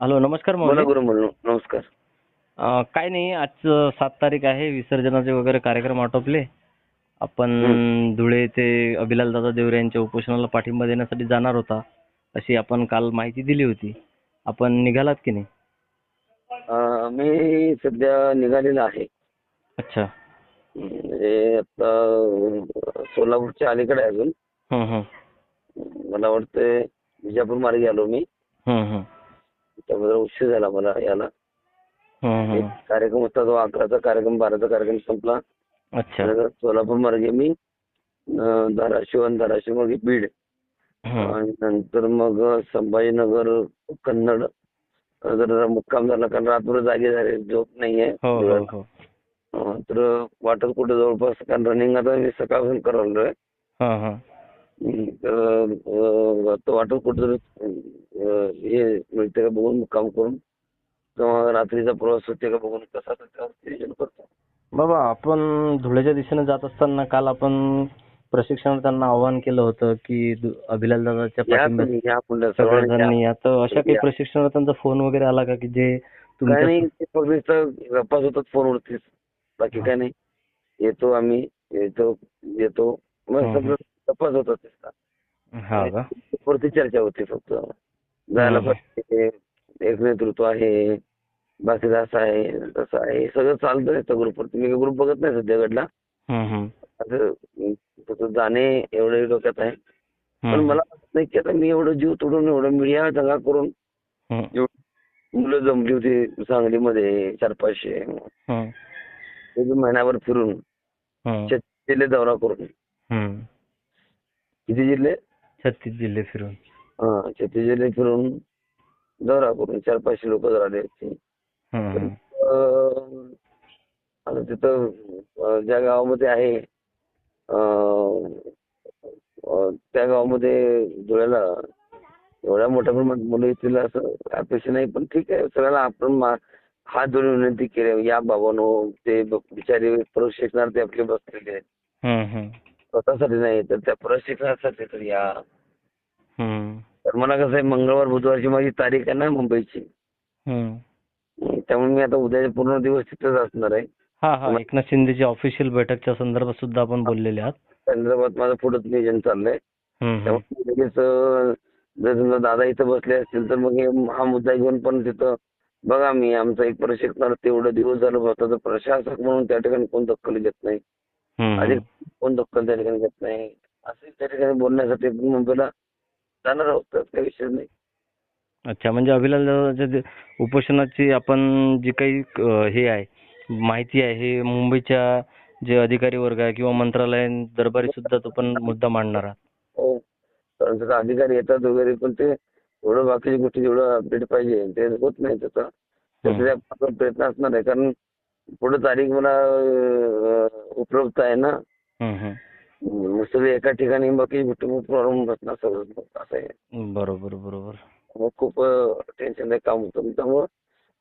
Hello नमस्कार बोला गुरु म्हणून नमस्कार. अं, काय नाही आज सात तारीख आहे विसर्जनाचे वगैरे कार्यक्रम आटोपले. आपण धुळे ते अभिलाल दादा देवरे यांच्या उपोषणाला पाठिंबा देण्यासाठी जाणार होता अशी आपण काल माहिती दिली होती. आपण निघालात की नाही? अं, मी सध्या निघालेलो आहे. अच्छा. म्हणजे आता अं, सोलापूरच्या अलीकडे आहे अजून. मला वाटतं विजापूर मार्गे आलो मी. हं, हं. त्यामुळे उशीर झाला मला याला. कार्यक्रम होता तो अकराचा कार्यक्रम बाराचा कार्यक्रम संपला. सोलापूर मार्गे मी धाराशिव आणि धाराशिव मार्गे बीड. आणि नंतर मग संभाजीनगर कन्नड जर मुक्काम झाला कारण रात्र जागे झाले झोप नाहीये. हो हो हो. तर वाटत कुठे जवळपास कारण रनिंग आता मी सकाळपासून अं, तो वाटत कुठे हे मिळते का बघून मुक्काम करून? किंवा रात्रीचा प्रवास होते का बघून? कसा त्याच्यावर नियोजन करतो. बाबा आपण धुळ्याच्या दिशेने जात असताना काल आपण प्रशिक्षण त्यांना आवाहन केलं होतं की अभिलाल दादाच्या तुम्ही आता अशा काही त्यांचा फोन वगैरे आला का की जे काय तुमच्या नाही ते फक्त गप्पाच होतात फोनवरतीच. बाकी काय नाही. येतो आम्ही येतो येतो. मग. सगळं गप्पाच होतात नुसतं. हा का? वरती चर्चा होती फक्त. जायला. पाहिजे एक नेतृत्व आहे. बाकी असं आहे तसं आहे. हे सगळं चालतं त्या ग्रुपवरती मी ग्रुप बघत नाही सध्या घडला. असं जाणे एवढं डोक्यात आहे. पण. मला वाटत नाही की आता मी एवढं जीव तोडून एवढं मीडिया दंगा करून मुलं जमली होती सांगलीमध्ये चार पाचशे महिन्याभर फिरून दौरा करून. किती जिल्हे छत्तीस जिल्हे फिरून. हा छत्तीस जिल्हे फिरून दौरा करून चार पाचशे लोक जर आले होते हम्म, हम्म. अं, आता तिथं ज्या गावामध्ये आहे त्या गावामध्ये धुळ्याला एवढ्या मोठ्या प्रमाणात मुलं येतील असं अपेक्षा नाही पण ठीक आहे सगळ्याला आपण हात जोडून विनंती केली. या बाबांनो ते बिचारे प्रशिक्षणार्थी आपले बसलेले आहेत. स्वतःसाठी नाही तर त्या प्रशिक्षणासाठी तर या. तर मला कसं आहे मंगळवार बुधवारची माझी तारीख आहे ना मुंबईची. त्यामुळे मी आता उद्याचे पूर्ण दिवस तिथेच असणार आहे. हा हा. एकनाथ शिंदेची ऑफिशियल बैठकच्या संदर्भात सुद्धा आपण बोललेले आहात. संदर्भात माझं पुढं नियोजन चाललंय. त्यामुळे लगेच जर समजा दादा इथं बसले असतील तर मग हे मुद्दा घेऊन पण तिथं बघा मी आमचा एक प्रशिक्षणार तेवढं दिवस झालं होता तर प्रशासक म्हणून त्या ठिकाणी कोण दखल घेत नाही. हम्म. कोण दखल त्या ठिकाणी घेत नाही. असं त्या ठिकाणी बोलण्यासाठी आपण मुंबईला जाणार आहोत काही विषय नाही. अच्छा म्हणजे अभिलाल उपोषणाची आपण जी काही अं, हे आहे माहिती आहे हे मुंबईच्या जे अधिकारी वर्ग आहे किंवा मंत्रालय दरबारी सुद्धा तो पण मुद्दा मांडणार आहात. हो कारण त्याचा अधिकारी येतात वगैरे पण ते एवढं बाकीच्या गोष्टी जेवढं अपडेट पाहिजे ते होत नाही त्याचा आपण प्रयत्न असणार आहे कारण पुढे तारीख मला उपलब्ध आहे ना. सगळे एका ठिकाणी बाकी प्रॉब्लेम बसणार सगळं असं आहे. बरोबर बरोबर. मग खूप टेन्शन काम होतं. त्यामुळं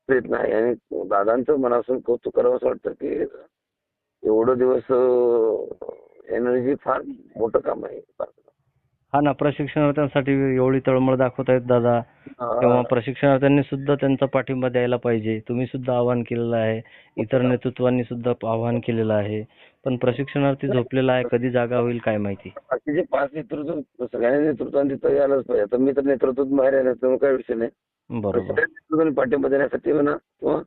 प्रयत्न आहे. आणि दादांचं मनापासून कौतुक करावं असं वाटतं की एवढं दिवस एनर्जी फार मोठं काम आहे. हा ना प्रशिक्षणार्थ्यांसाठी एवढी तळमळ दाखवत आहेत दादा. तेव्हा प्रशिक्षणार्थ्यांनी सुद्धा त्यांचा पाठिंबा द्यायला पाहिजे. तुम्ही सुद्धा आवाहन केलेलं आहे. इतर नेतृत्वांनी सुद्धा आवाहन केलेलं आहे. पण प्रशिक्षणार्थी झोपलेला आहे कधी जागा होईल काय माहिती? बाकीचे पाच नेतृत्व सगळ्या नेतृत्वांनी तिथं यायलाच पाहिजे. आता मी तर नेतृत्वात बाहेर आहे त्यामुळे काही विषय नाही. बरोबर. पाठिंबा देण्यासाठी म्हणा किंवा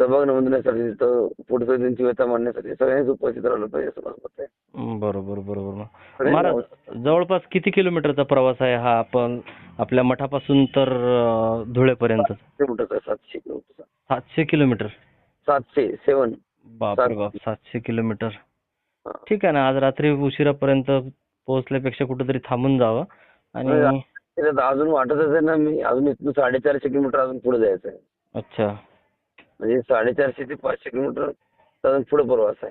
सहभाग नोंदवण्यासाठी तिथं पुढचं त्यांची व्यथा मांडण्यासाठी सगळ्यांनीच उपस्थित राहिलं पाहिजे असं मला वाटतंय. बरोबर बरोबर. सगळ्यांनी महाराज जवळपास किती किलोमीटरचा प्रवास आहे हा आपण आपल्या मठापासून तर अं, धुळेपर्यंत? किलोमीटरचा सातशे किलोमीटरचा. सातशे किलोमीटर. सातशे सेवन बापरे बाप सातशे. किलोमीटर. ठीक आहे ना आज रात्री उशिरापर्यंत पोहोचल्यापेक्षा कुठेतरी थांबून जावं. आणि अजून वाटतच आहे ना मी अजून इथून साडेचारशे किलोमीटर अजून पुढे जायचं आहे अच्छा. म्हणजे साडेचारशे ते पाचशे किलोमीटर अजून पुढे प्रवास आहे.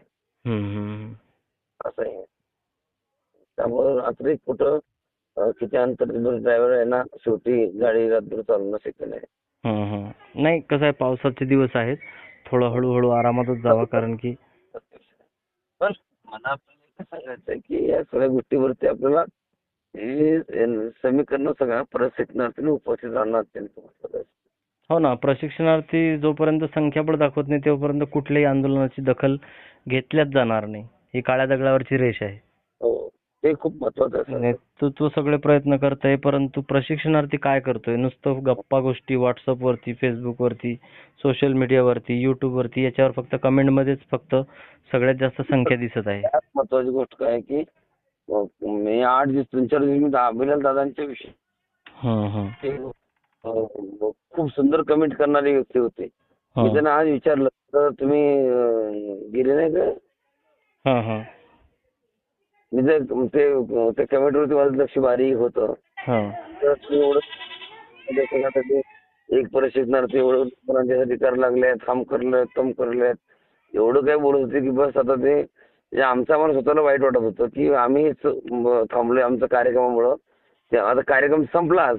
असं आहे. त्यामुळे रात्री कुठं किती अंतर ड्रायव्हर आहे ना शेवटी गाडी रात्र चालवणं शक्य नाही. नाही कसं आहे पावसाचे दिवस आहेत. थोडं हळूहळू आरामातच जावं कारण की पण मला सांगायचं की या सगळ्या गोष्टीवरती आपल्याला हे समीकरण सगळ्या प्रशिक्षणार्थीने उपस्थित राहणं अत्यंत महत्वाचं आहे. हो ना. प्रशिक्षणार्थी जोपर्यंत संख्याबळ दाखवत नाही तोपर्यंत कुठल्याही आंदोलनाची दखल घेतल्याच जाणार नाही. ही काळ्या दगडावरची रेष आहे. हो. ते खूप महत्वाचं आहे. सर. नेतृत्व सगळे प्रयत्न करतंय परंतु प्रशिक्षणार्थी काय करतोय? नुसतं गप्पा गोष्टी व्हॉट्सअप वरती फेसबुक वरती सोशल मीडिया वरती युट्यूब वरती याच्यावर फक्त कमेंट मध्येच फक्त सगळ्यात जास्त संख्या दिसत आहे. महत्वाची गोष्ट काय आहे की अं, मी आठ दिवस तीन चार दिवस मी दादांच्या विषयी ते, खूप सुंदर कमेंट करणारे व्यक्ती होते. मी. त्यांना आज विचारलं तर तुम्ही अं, गेले नाही का? हा हा. मी ते ते- त्या कमेंट वरती माझं लक्ष बारीक होतं. हा. तर तुम्ही एवढं एक प्रशिक्षणार्थी एवढं लोकांच्यासाठी करायला लागल्यात काम करल्यात तम करल्यात. एवढं काय बोलत होते की बस आता ते म्हणजे आमचं आम्हाला स्वतःला वाईट वाटत होतं की आम्हीच म- थांबलोय आमच्या कार्यक्रमामुळं. ते आता कार्यक्रम संपला आज.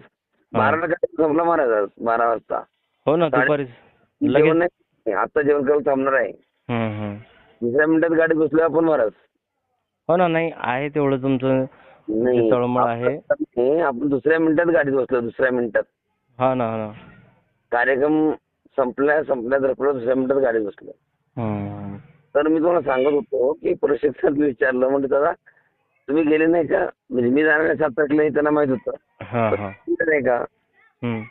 बाराला कार्यक्रम संपला महाराज बारा वाजता. हो ना दुपारी. जेवण लगेच नाही आता जेवण करायला थांबणार आहे. हम्म, हम्म. दुसऱ्या मिनिटात गाडीत बसलोय आपण महाराज. हो ना नाही आहे तेवढं तुमचं. नाही तळमळ आहे. आपण दुसऱ्या मिनिटात गाडीत बसलो दुसऱ्या मिनिटात. हा ना हा ना. कार्यक्रम संपल्या संपल्या धरपडल्या दुसऱ्या मिनिटात गाडीत बसलो. हम्म. तर मी तुम्हाला सांगत होतो की प्रशिक्षण विचारलं म्हणजे दादा तुम्ही गेले नाही का? म्हणजे मी जाणार हे त्यांना माहीत होतं. नाही का? हम्म.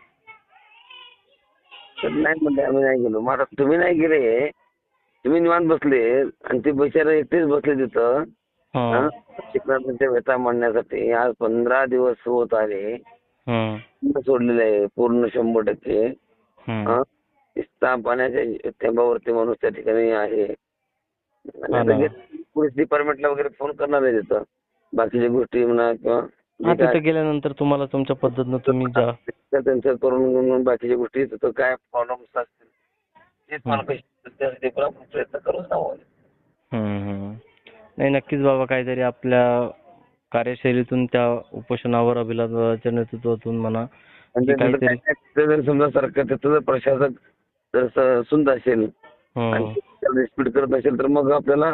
तर नाही म्हणले आम्ही नाही गेलो. मग आता तुम्ही नाही गेले तुम्ही निवांत बसले आणि ते बिचारे एकटेच बसले तिथं? शिक्षणाच्या व्यथा मांडण्यासाठी आज पंधरा दिवस होत आले. सोडलेलं आहे पूर्ण शंभर टक्के. पाण्याच्या थेंबावरती माणूस त्या ठिकाणी आहे. पोलीस डिपार्टमेंटला वगैरे फोन करणार आहे तिथं. बाकीच्या गोष्टी म्हणा किंवा हा तिथे गेल्यानंतर तुम्हाला तुमच्या पद्धतीनं तुम्ही जा त्या त्यांच्या करून बाकीच्या गोष्टी तिथं काय प्रॉब्लेम्स असतील कशी प्रयत्न ना हो. हम्म. नाही नक्कीच बाबा काहीतरी आपल्या कार्यशैलीतून त्या उपोषणावर अभिलाषाच्या नेतृत्वातून म्हणा त्याचं जर समजा सरकार तिथं जर प्रशासक जर सुंद असेल हम्म. आणि रिस्पीट करत असेल तर मग आपल्याला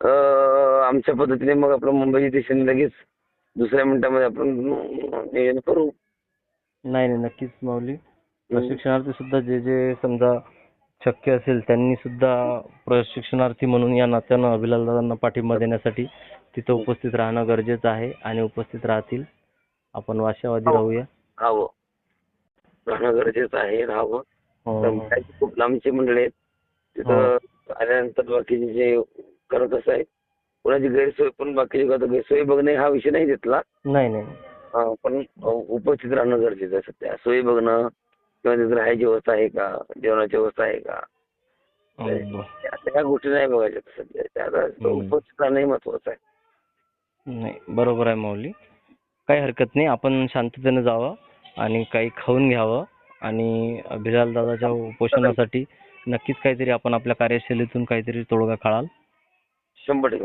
आमच्या पद्धतीने मग आपलं मुंबई दिशेने लगेच दुसऱ्या मिनिटामध्ये आपण नियोजन करू. नाही नाही नक्कीच माऊली. प्रशिक्षणार्थी सुद्धा जे जे समजा शक्य असेल त्यांनी सुद्धा प्रशिक्षणार्थी म्हणून या नात्यानं अभिलाल दादांना पाठिंबा देण्यासाठी तिथं उपस्थित राहणं गरजेचं आहे आणि उपस्थित राहतील. आपण वाशावादी हो. राहूया. राहावं. राहणं गरजेचं आहे राहावं. हो. खूप लांबची मंडळी आहेत. तिथं आल्यानंतर बाकीचे जे कारण कसं आहे कोणाची गैरसोय पण बाकीची गैरसोय बघणे हा विषय नाही घेतला. नाही नाही. अं, पण उपस्थित राहणं गरजेचं आहे सध्या. सोयी बघणं किंवा तिथं राहायची व्यवस्था आहे का? जेवणाची व्यवस्था आहे का? हम्म. गोष्टी नाही बघायच्या सध्या. त्या आता हम्म. उपस्थित राहणं हे महत्वाचं आहे. नाही बरोबर आहे माऊली. काही हरकत नाही. आपण शांततेने जावं आणि काही खाऊन घ्यावं आणि बिलाल दादाच्या उपोषणासाठी नक्कीच काहीतरी आपण आपल्या कार्यशैलीतून काहीतरी तोडगा काढाल. शंभर टक्के